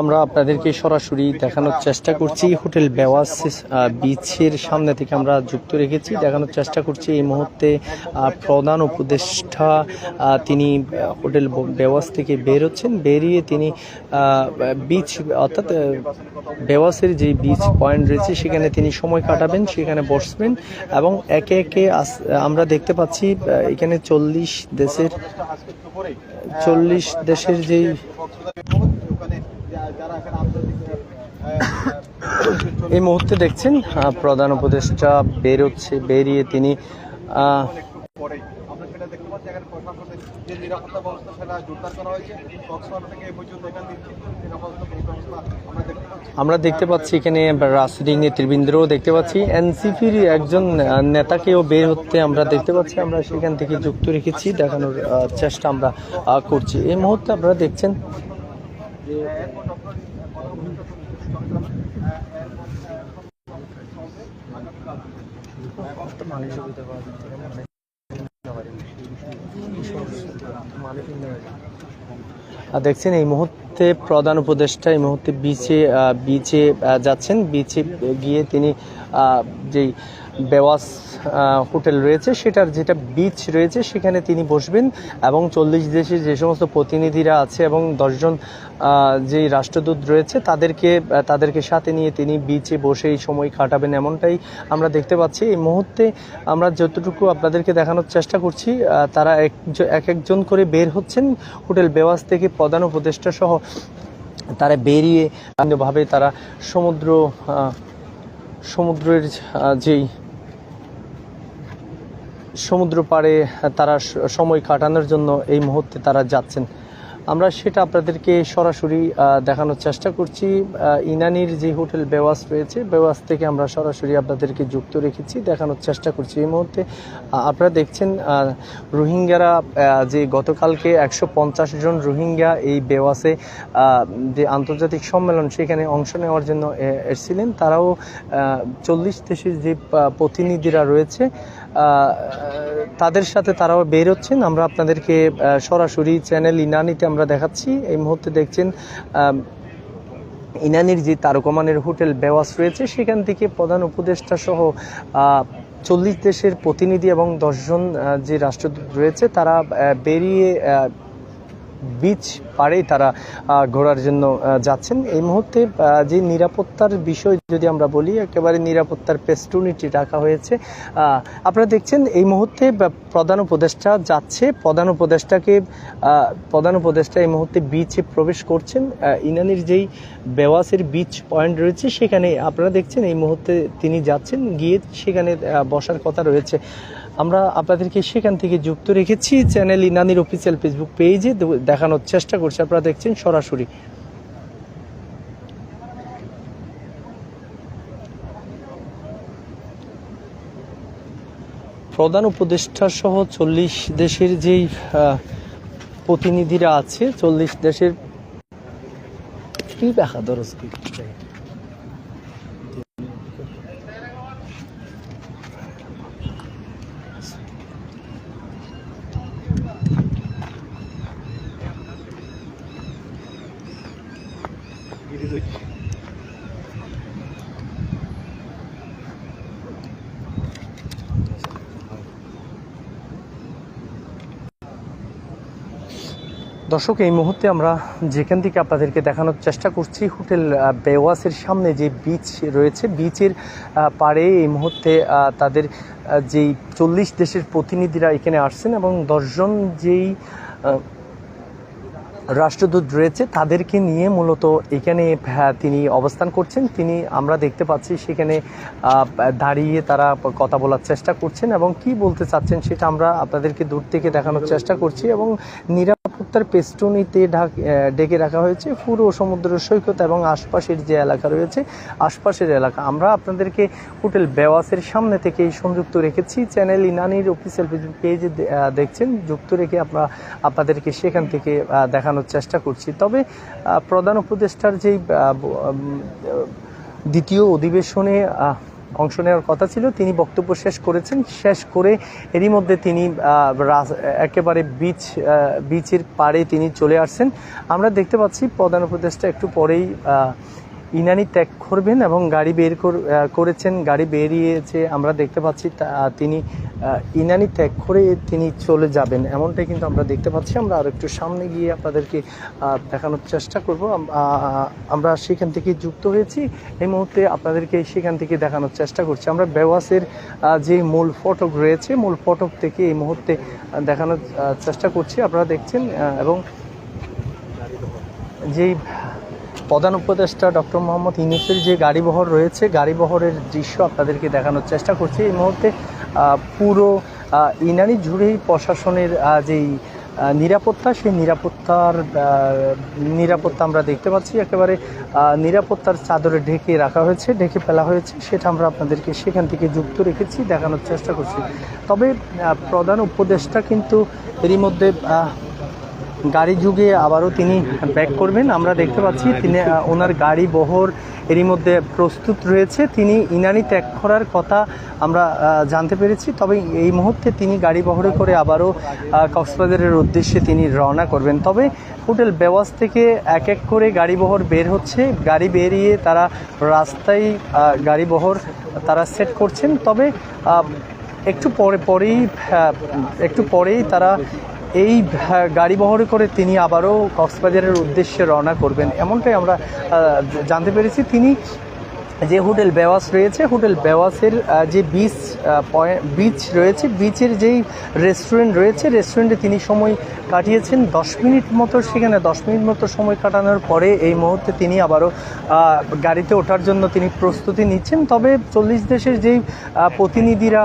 আমরা আপনাদেরকে সরাসরি দেখানোর চেষ্টা করছি। হোটেল বেওয়াস বিচের সামনে থেকে আমরা যুক্ত রেখেছি। দেখানোর চেষ্টা করছি। এই মুহূর্তে প্রধান উপদেষ্টা তিনি হোটেল বেওয়াস থেকে বের হচ্ছেন। বেরিয়ে তিনি বিচ, অর্থাৎ বেওয়াসের যে বিচ পয়েন্ট রয়েছে, সেখানে তিনি সময় কাটাবেন, সেখানে বসবেন এবং একে একে আমরা দেখতে পাচ্ছি এখানে চল্লিশ দেশের চল্লিশ দেশের যেই এই মুহূর্তে দেখছেন প্রধান উপদেষ্টা বেরোচ্ছে বেরিয়ে তিনি আহ, একটু পরেই আমরা সেটা দেখতে পাচ্ছি এখানে প্রশাসনের যে নিরাপত্তা ব্যবস্থা সেটা জোরদার করা হয়েছে। কক্সবাজার থেকে এই পর্যন্ত এখানে নিরাপত্তা ব্যবস্থা আমরা দেখতে পাচ্ছি। আমরা দেখতে পাচ্ছি এখানে রাজনৈতিক নেতৃবৃন্দও দেখতে পাচ্ছি। এনসিপির একজন নেতাকেও বের হতে আমরা দেখতে পাচ্ছি। আমরা সেখান থেকে যুক্ত রেখেছি, দেখানোর চেষ্টা আমরা করছি। এই মুহূর্তে আপনারা দেখছেন দেখছেন এই মুহূর্তে প্রধান উপদেষ্টা এই মুহূর্তে বিচে বিচে যাচ্ছেন। বিচে গিয়ে তিনি যেই বেওয়াস হোটেল রয়েছে। সেটার যেটা বিচ রয়েছে, সেখানে তিনি বসবেন এবং চল্লিশ দেশের যে সমস্ত প্রতিনিধিরা আছে এবং দশজন যেই রাষ্ট্রদূত রয়েছে, তাদেরকে তাদেরকে সাথে নিয়ে তিনি বিচে বসে এই সময় কাটাবেন এমনটাই আমরা দেখতে পাচ্ছি। এই মুহূর্তে আমরা যতটুকু আপনাদেরকে দেখানোর চেষ্টা করছি তারা এক একজন করে বের হচ্ছেন। হোটেল বেওয়াস থেকে প্রধান উপদেষ্টা সহ তারা বেরিয়ে ভাবে তারা সমুদ্র সমুদ্রের যেই সমুদ্র পাড়ে তারা সময় কাটানোর জন্য এই মুহূর্তে তারা যাচ্ছেন। আমরা সেটা আপনাদেরকে সরাসরি দেখানোর চেষ্টা করছি। ইনানির যে হোটেল বেওয়াস রয়েছে, বেওয়াস থেকে আমরা সরাসরি আপনাদেরকে যুক্ত রেখেছি, দেখানোর চেষ্টা করছি এই মুহূর্তে। আপনারা দেখছেন রোহিঙ্গারা যে গতকালকে একশো পঞ্চাশ জন রোহিঙ্গা এই বেওয়াসে যে আন্তর্জাতিক সম্মেলন সেখানে অংশ নেওয়ার জন্য এসেছিলেন। তারাও চল্লিশ দেশের যে প্রতিনিধিরা রয়েছে তাদের সাথে তারাও বের হচ্ছেন। আমরা আপনাদেরকে সরাসরি চ্যানেল ইনানিতে আমরা দেখাচ্ছি। এই মুহূর্তে দেখছেন ইনানির যে তারকমানের হোটেল বেওয়াস রয়েছে, সেখান থেকে প্রধান উপদেষ্টা সহ চল্লিশ দেশের প্রতিনিধি এবং দশজন যে রাষ্ট্রদূত রয়েছে, তারা বেরিয়ে বিচ পাড়েই তারা ঘোরার জন্য যাচ্ছেন। এই মুহূর্তে যে নিরাপত্তার বিষয় যদি আমরা বলি, একেবারে নিরাপত্তার পেস্টুনিটি রাখা হয়েছে। আপনারা দেখছেন, এই মুহূর্তে প্রধান উপদেষ্টা যাচ্ছে। প্রধান উপদেষ্টাকে প্রধান উপদেষ্টা এই মুহূর্তে বিচে প্রবেশ করছেন। ইনানির যেই বেওয়াসের বিচ পয়েন্ট রয়েছে, সেখানে আপনারা দেখছেন, এই মুহূর্তে তিনি যাচ্ছেন। গিয়ে সেখানে বসার কথা রয়েছে। আমরা আপনাদেরকে সেখান থেকে যুক্ত রেখেছি। চ্যানেল ইনানির অফিসিয়াল ফেসবুক পেজে দেখানোর চেষ্টা করছি। আপনারা দেখছেন সরাসরি। প্রধান উপদেষ্টা সহ চল্লিশ দেশের যেই প্রতিনিধিরা আছে, চল্লিশ দেশের কি দেখা দরজ দর্শক, এই মুহূর্তে আমরা যেখান থেকে আপনাদেরকে দেখানোর চেষ্টা করছি, হোটেল বেওয়াসের সামনে যে বিচ রয়েছে বিচের পাড়ে এই মুহূর্তে তাদের যেই চল্লিশ দেশের প্রতিনিধিরা এখানে আসছেন এবং দশজন যেই রাষ্ট্রদূত রয়েছে তাদেরকে নিয়ে মূলত এখানে হ্যাঁ, তিনি অবস্থান করছেন। তিনি আমরা দেখতে পাচ্ছি সেখানে দাঁড়িয়ে তারা কথা বলার চেষ্টা করছেন এবং কি বলতে চাচ্ছেন সেটা আমরা আপনাদেরকে দূর থেকে দেখানোর চেষ্টা করছি এবং নিরাপত্তার পেস্টুনিতে ঢাক ডেকে রাখা হয়েছে পুরো সমুদ্র সৈকত এবং আশপাশের যে এলাকা রয়েছে আশপাশের এলাকা। আমরা আপনাদেরকে হোটেল বেওয়াসের সামনে থেকে সংযুক্ত রেখেছি। চ্যানেল ইনানির অফিসিয়াল পেজে দেখছেন। যুক্ত রেখে আমরা আপনাদেরকে সেখান থেকে আহ, দেখানোর চেষ্টা করছি। তবে প্রধান উপদেষ্টার যেই দ্বিতীয় অধিবেশনে অংশ নেওয়ার কথা ছিল, তিনি বক্তব্য শেষ করেছেন। শেষ করে এরই মধ্যে তিনি একেবারে বিচ বিচের পাড়ে তিনি চলে আসছেন। আমরা দেখতে পাচ্ছি, প্রধান উপদেষ্টা একটু পরেই ইনানি ত্যাগ করবেন এবং গাড়ি বের করেছেন, গাড়ি বেরিয়েছে, আমরা দেখতে পাচ্ছি তিনি ইনানি ত্যাগ করে তিনি চলে যাবেন। এমনটাই কিন্তু আমরা দেখতে পাচ্ছি। আমরা আর একটু সামনে গিয়ে আপনাদেরকে দেখানোর চেষ্টা করব। আমরা সেখান থেকে যুক্ত হয়েছি। এই মুহূর্তে আপনাদেরকে সেখান থেকে দেখানোর চেষ্টা করছি। আমরা বেওয়াসের যে মূল ফটক রয়েছে, মূল ফটক থেকে এই মুহূর্তে দেখানোর চেষ্টা করছি। আপনারা দেখছেন এবং যেই প্রধান উপদেষ্টা ডক্টর মোহাম্মদ ইউনুসের যে গাড়িবহর রয়েছে, গাড়িবহরের দৃশ্য আপনাদেরকে দেখানোর চেষ্টা করছি। এই মুহূর্তে পুরো ইনানি জুড়েই প্রশাসনের যেই নিরাপত্তা, সেই নিরাপত্তার নিরাপত্তা আমরা দেখতে পাচ্ছি। একেবারে নিরাপত্তার চাদরে ঢেকে রাখা হয়েছে, ঢেকে ফেলা হয়েছে। সেটা আমরা আপনাদেরকে সেখান থেকে যুক্ত রেখেছি, দেখানোর চেষ্টা করছি। তবে প্রধান উপদেষ্টা কিন্তু এরই মধ্যে গাড়ি যুগে আবারও তিনি ব্যাক করবেন। আমরা দেখতে পাচ্ছি তিনি ওনার গাড়ি বহর এরই মধ্যে প্রস্তুত রয়েছে। তিনি ইনানি ত্যাগ করার কথা আমরা জানতে পেরেছি। তবে এই মুহূর্তে তিনি গাড়ি বহরে করে আবারও কক্সবাজারের উদ্দেশ্যে তিনি রওনা করবেন। তবে হোটেল বেওয়াস থেকে এক এক করে গাড়ি বহর বের হচ্ছে। গাড়ি বেরিয়ে তারা রাস্তায় গাড়ি বহর তারা সেট করছেন। তবে একটু পরে, পরেই একটু পরেই তারা এই গাড়ি বহরে করে তিনি আবারও কক্সবাজারের উদ্দেশ্যে রওনা করবেন। এমনটাই আমরা জানতে পেরেছি। তিনি যে হোটেল বেওয়াস রয়েছে, হোটেল বেওয়াসের যে বিচ পয়েন্ট বিচ রয়েছে বিচের যেই রেস্টুরেন্ট রয়েছে রেস্টুরেন্টে তিনি সময় কাটিয়েছেন। দশ মিনিট মতো সেখানে দশ মিনিট মতো সময় কাটানোর পরে এই মুহূর্তে তিনি আবারও গাড়িতে ওঠার জন্য তিনি প্রস্তুতি নিচ্ছেন। তবে চল্লিশ দেশের যেই প্রতিনিধিরা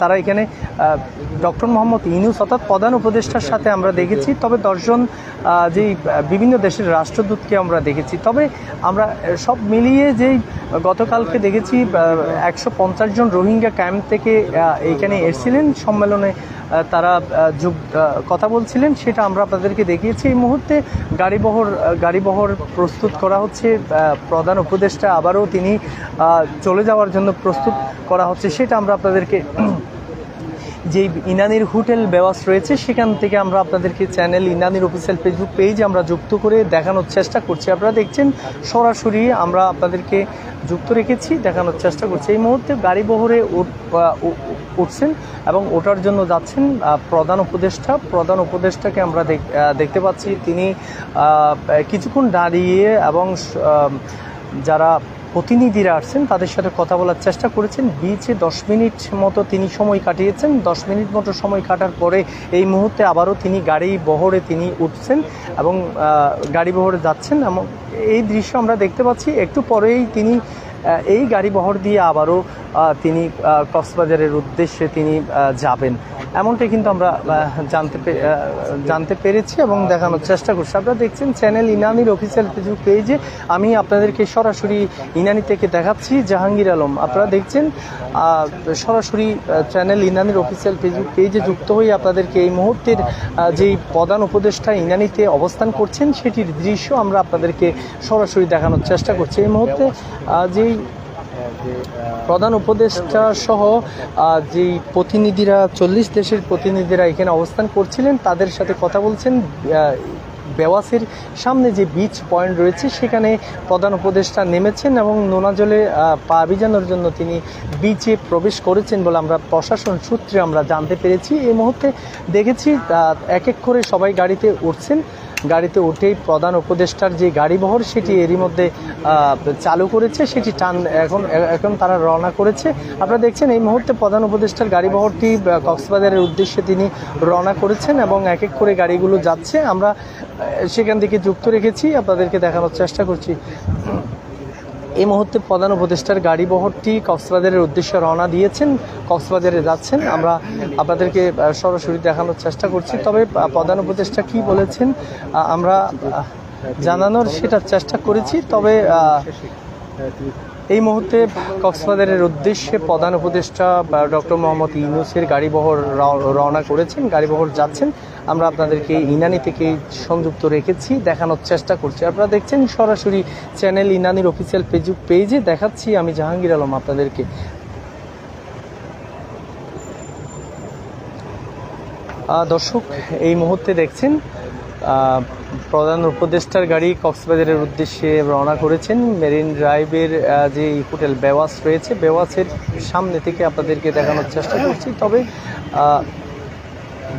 তারা এখানে ডক্টর মোহাম্মদ ইনুস অর্থাৎ প্রধান উপদেষ্টার সাথে আমরা দেখেছি। তবে দশজন যেই বিভিন্ন দেশের রাষ্ট্রদূতকে আমরা দেখেছি। তবে আমরা সব মিলিয়ে যেই গতকালকে দেখেছি একশো পঞ্চাশ জন রোহিঙ্গা ক্যাম্প থেকে আহ, এইখানে এসেছিলেন। সম্মেলনে তারা যুগ কথা বলছিলেন, সেটা আমরা আপনাদেরকে দেখিয়েছি। এই মুহূর্তে গাড়িবহর গাড়িবহর প্রস্তুত করা হচ্ছে প্রধান উপদেষ্টা আবারও তিনি চলে যাওয়ার জন্য প্রস্তুত করা হচ্ছে, সেটা আমরা আপনাদেরকে যে ইনানির হোটেল বেওয়াস রয়েছে, সেখান থেকে আমরা আপনাদেরকে চ্যানেল ইনানির অফিসিয়াল ফেসবুক পেজ আমরা যুক্ত করে দেখানোর চেষ্টা করছি। আপনারা দেখছেন, সরাসরি আমরা আপনাদেরকে যুক্ত রেখেছি, দেখানোর চেষ্টা করছি। এই মুহূর্তে গাড়ি বহরে উঠছেন এবং ওটার জন্য যাচ্ছেন প্রধান উপদেষ্টা। প্রধান উপদেষ্টাকে আমরা দেখ- দেখতে পাচ্ছি। তিনি কিছুক্ষণ দাঁড়িয়ে এবং যারা প্রতিনিধিরা আসছেন, তাদের সাথে কথা বলার চেষ্টা করেছেন। বিচে দশ মিনিট মতো তিনি সময় কাটিয়েছেন। দশ মিনিট মতো সময় কাটার পরে এই মুহূর্তে আবারও তিনি গাড়ি বহরে তিনি উঠছেন এবং গাড়ি বহরে যাচ্ছেন। এবং এই দৃশ্য আমরা দেখতে পাচ্ছি। একটু পরেই তিনি এই গাড়ি বহর দিয়ে আবারও তিনি কক্সবাজারের উদ্দেশ্যে তিনি যাবেন। এমনটাই কিন্তু আমরা জানতে জানতে পেরেছি এবং দেখানোর চেষ্টা করছি। আপনারা দেখছেন চ্যানেল ইনানির অফিসিয়াল ফেসবুক পেজে আমি আপনাদেরকে সরাসরি ইনানি থেকে দেখাচ্ছি জাহাঙ্গীর আলম। আপনারা দেখছেন সরাসরি চ্যানেল ইনানির অফিসিয়াল ফেসবুক পেজে যুক্ত হয়ে আপনাদেরকে এই মুহূর্তের যেই প্রধান উপদেষ্টা ইনানিতে অবস্থান করছেন, সেটির দৃশ্য আমরা আপনাদেরকে সরাসরি দেখানোর চেষ্টা করছি। এই মুহূর্তে যেই প্রধান উপদেষ্টা সহ যেই প্রতিনিধিরা, চল্লিশ দেশের প্রতিনিধিরা এখানে অবস্থান করছিলেন, তাদের সাথে কথা বলছেন বেওয়াসের সামনে যে বিচ পয়েন্ট রয়েছে, সেখানে প্রধান উপদেষ্টা নেমেছেন এবং নোনা জলে পা ভিজানোর জন্য তিনি বিচে প্রবেশ করেছেন বলে আমরা প্রশাসন সূত্রে আমরা জানতে পেরেছি। এই মুহূর্তে দেখেছি এক এক করে সবাই গাড়িতে উঠছেন। গাড়িতে উঠেই প্রধান উপদেষ্টার যে গাড়িবহর, সেটি এরই মধ্যে চালু করেছে। সেটি টান, এখন এখন তারা রওনা করেছে। আপনারা দেখছেন, এই মুহূর্তে প্রধান উপদেষ্টার গাড়িবহরটি বহরটি কক্সবাজারের উদ্দেশ্যে তিনি রওনা করেছেন এবং এক এক করে গাড়িগুলো যাচ্ছে। আমরা সেখান থেকে যুক্ত রেখেছি। আপনাদেরকে দেখানোর চেষ্টা করছি। এই মুহূর্তে প্রধান উপদেষ্টার গাড়ি বহরটি কক্সবাজারের উদ্দেশ্যে রওনা দিয়েছেন, কক্সবাজারে যাচ্ছেন। আমরা আপনাদেরকে সরাসরি দেখানোর চেষ্টা করছি। তবে প্রধান উপদেষ্টা কি বলেছেন আমরা জানানোর সেটা চেষ্টা করেছি। তবে এই মুহূর্তে কক্সবাজারের উদ্দেশ্যে প্রধান উপদেষ্টা ডক্টর মোহাম্মদ ইউনুসের গাড়িবহর রওনা করেছেন, গাড়িবহর যাচ্ছেন। আমরা আপনাদেরকে ইনানি থেকে সংযুক্ত রেখেছি, দেখানোর চেষ্টা করছি। আপনারা দেখছেন সরাসরি চ্যানেল ইনানির অফিসিয়াল ফেসবুক পেজে, দেখাচ্ছি আমি জাহাঙ্গীর আলম আপনাদেরকে। দর্শক, এই মুহূর্তে দেখছেন প্রধান উপদেষ্টার গাড়ি কক্সবাজারের উদ্দেশ্যে রওনা করেছেন। মেরিন ড্রাইভের যে হোটেল বেওয়াস রয়েছে, বেওয়াসের সামনে থেকে আপনাদেরকে দেখানোর চেষ্টা করছি। তবে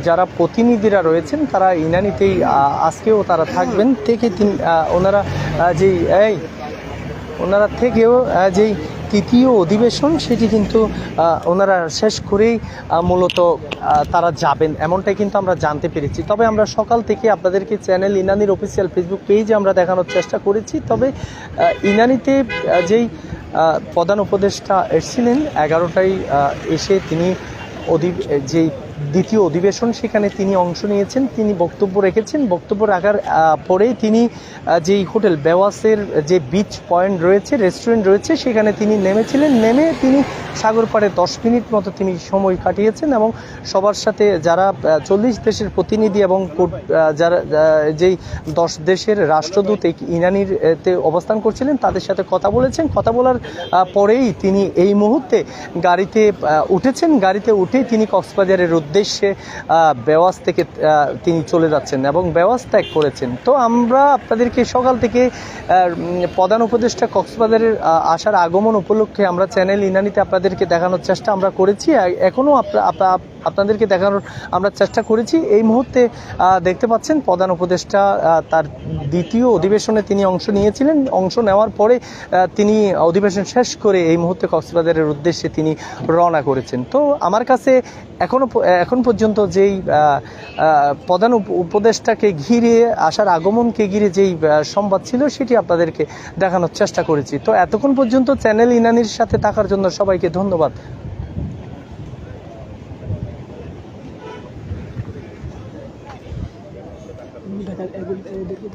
যারা প্রতিনিধিরা রয়েছেন, তারা ইনানিতেই আজকেও তারা থাকবেন। থেকে তিন ওনারা যেই, এই, ওনারা থেকেও যেই তৃতীয় অধিবেশন, সেটি কিন্তু ওনারা শেষ করেই মূলত তারা যাবেন। এমনটাই কিন্তু আমরা জানতে পেরেছি। তবে আমরা সকাল থেকে আপনাদেরকে চ্যানেল ইনানির অফিসিয়াল ফেসবুক পেজে আমরা দেখানোর চেষ্টা করেছি। তবে ইনানিতে যেই প্রধান উপদেষ্টা এসেছিলেন, এগারোটায় এসে তিনি অধি যে দ্বিতীয় অধিবেশন, সেখানে তিনি অংশ নিয়েছেন, তিনি বক্তব্য রেখেছেন। বক্তব্য রাখার পরেই তিনি যেই হোটেল বেওয়াসের যে বিচ পয়েন্ট রয়েছে রেস্টুরেন্ট রয়েছে, সেখানে তিনি নেমেছিলেন। নেমে তিনি সাগর পাড়ে দশ মিনিট মতো তিনি সময় কাটিয়েছেন এবং সবার সাথে যারা চল্লিশ দেশের প্রতিনিধি এবং যারা যেই দশ দেশের রাষ্ট্রদূত তে অবস্থান করছিলেন, তাদের সাথে কথা বলেছেন। কথা বলার পরেই তিনি এই মুহূর্তে গাড়িতে উঠেছেন। গাড়িতে উঠেই তিনি কক্সবাজারের উদ্দেশ্যে আহ, বেওয়াস থেকে তিনি চলে যাচ্ছেন এবং বেওয়াস ত্যাগ করেছেন। তো আমরা আপনাদেরকে সকাল থেকে প্রধান উপদেষ্টা কক্সবাজারের আসার আগমন উপলক্ষে আমরা চ্যানেল ইনানিতে আপনাদেরকে দেখানোর চেষ্টা আমরা করেছি। এখনও আপনা- আপনা- আপনাদেরকে দেখানোর আমরা চেষ্টা করেছি। এই মুহূর্তে দেখতে পাচ্ছেন প্রধান উপদেষ্টা তার দ্বিতীয় অধিবেশনে তিনি অংশ নিয়েছিলেন। অংশ নেওয়ার পরে তিনি অধিবেশন শেষ করে এই মুহূর্তে কক্সবাজারের উদ্দেশ্যে তিনি রওনা করেছেন। তো আমার কাছে এখনও এখন পর্যন্ত যেই প্রধান উপ- উপদেষ্টাকে ঘিরে, আসার আগমনকে ঘিরে যেই সংবাদ ছিল, সেটি আপনাদেরকে দেখানোর চেষ্টা করেছি। তো এতক্ষণ পর্যন্ত চ্যানেল ইনানির সাথে থাকার জন্য সবাইকে ধন্যবাদ। দেখার এগুলোকে দেখে।